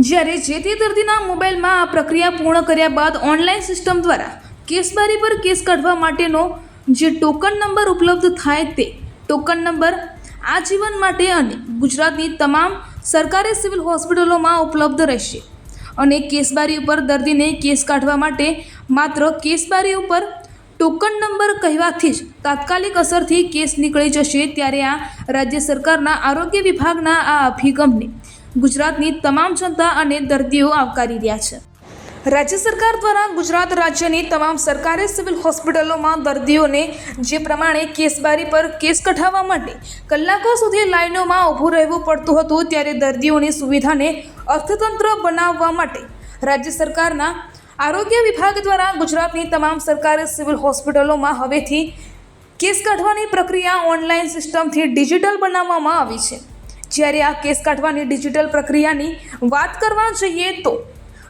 જ્યારે જે તે દર્દીના મોબાઈલમાં આ પ્રક્રિયા પૂર્ણ કર્યા બાદ ઓનલાઈન સિસ્ટમ દ્વારા કેસબારી પર કેસ કાઢવા માટેનો જે ટોકન નંબર ઉપલબ્ધ થાય તે ટોકન નંબર આજીવન માટે અને ગુજરાતની તમામ સરકારી સિવિલ હોસ્પિટલોમાં ઉપલબ્ધ રહેશે. અને કેસબારી ઉપર દર્દીને કેસ કાઢવા માટે માત્ર કેસબારી ઉપર ટોકન નંબર કહેવાથી જ તાત્કાલિક અસરથી કેસ નીકળી જશે ત્યારે આ રાજ્ય સરકારના આરોગ્ય વિભાગના આ અભિગમને ગુજરાતની તમામ જનતા અને દર્દીઓ આવકારી રહ્યા છે. રાજ્ય સરકાર દ્વારા ગુજરાત રાજ્યની તમામ સરકારી સિવિલ હોસ્પિટલોમાં દર્દીઓને જે પ્રમાણે કેસબારી પર કેસ કઢાવવા માટે કલાકો સુધી લાઈનોમાં ઊભું રહેવું પડતું હતું, ત્યારે દર્દીઓની સુવિધાને અર્થતંત્ર બનાવવા માટે રાજ્ય સરકારના આરોગ્ય વિભાગ દ્વારા ગુજરાતની તમામ સરકારી સિવિલ હોસ્પિટલોમાં હવેથી કેસ કાઢવાની પ્રક્રિયા ઓનલાઈન સિસ્ટમથી ડિજિટલ બનાવવામાં આવી છે. જ્યારે આ કેસ કાઢવાની ડિજિટલ પ્રક્રિયાની વાત કરવા જઈએ તો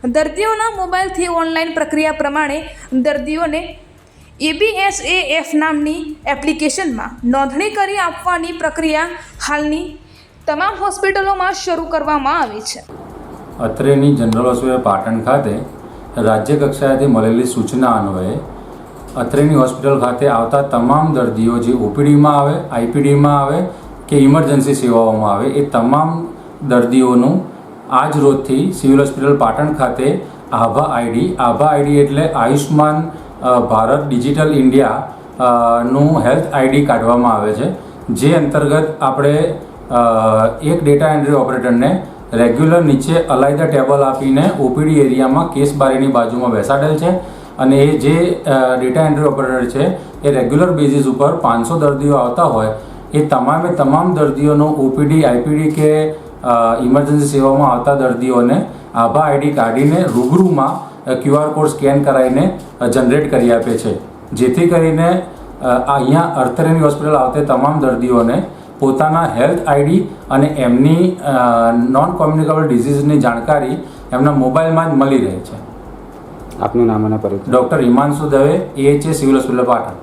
દર્દીઓના મોબાઈલથી ઓનલાઈન પ્રક્રિયા પ્રમાણે દર્દીઓને એબીએસએએફ નામની એપ્લિકેશનમાં નોંધણી કરી આપવાની પ્રક્રિયા હાલની તમામ હોસ્પિટલોમાં શરૂ કરવામાં આવી છે. અત્રેની જનરલ હોસ્પિટલ પાટણ ખાતે રાજ્ય કક્ષાએથી મળેલી સૂચના અન્વયે અત્રેની હોસ્પિટલ ખાતે આવતા તમામ દર્દીઓ જે ઓપીડીમાં આવે આઈપીડીમાં આવે કે ઇમરજન્સી સેવાઓમાં આવે એ તમામ દર્દીઓનું આજ રોજથી સિવિલ હોસ્પિટલ પાટણ ખાતે આભા આઈડી. આભા આઈડી એટલે આયુષ્માન ભારત ડિજિટલ ઇન્ડિયા નું હેલ્થ આઈડી કાઢવામાં આવે છે. જે અંતર્ગત આપણે એક ડેટા એન્ટ્રી ઓપરેટરને રેગ્યુલર નીચે અલાયદા ટેબલ આપીને ઓપીડી એરિયામાં કેસ બારીની બાજુમાં બેસાડેલ છે અને એ જે ડેટા એન્ટ્રી ઓપરેટર છે એ રેગ્યુલર બેઝિસ ઉપર પાંચસો દર્દીઓ આવતા હોય એ તમામે તમામ દર્દીઓનો ઓપીડી આઈપીડી કે ઇમરજન્સી સેવામાં આવતા દર્દીઓને આભા આઈડી કાઢીને રૂબરૂમાં ક્યુઆર કોડ સ્કેન કરાવીને જનરેટ કરી આપે છે. જેથી કરીને અહીંયા અર્થરેની હોસ્પિટલ આવતા તમામ દર્દીઓને પોતાના હેલ્થ આઈડી અને એમની નોન કોમ્યુનિકેબલ ડિઝીઝની જાણકારી એમના મોબાઈલમાં જ મળી રહે છે. આપનું નામ અને પરિચય? Doctor Himanshu Dave AHA civil hospital Patan.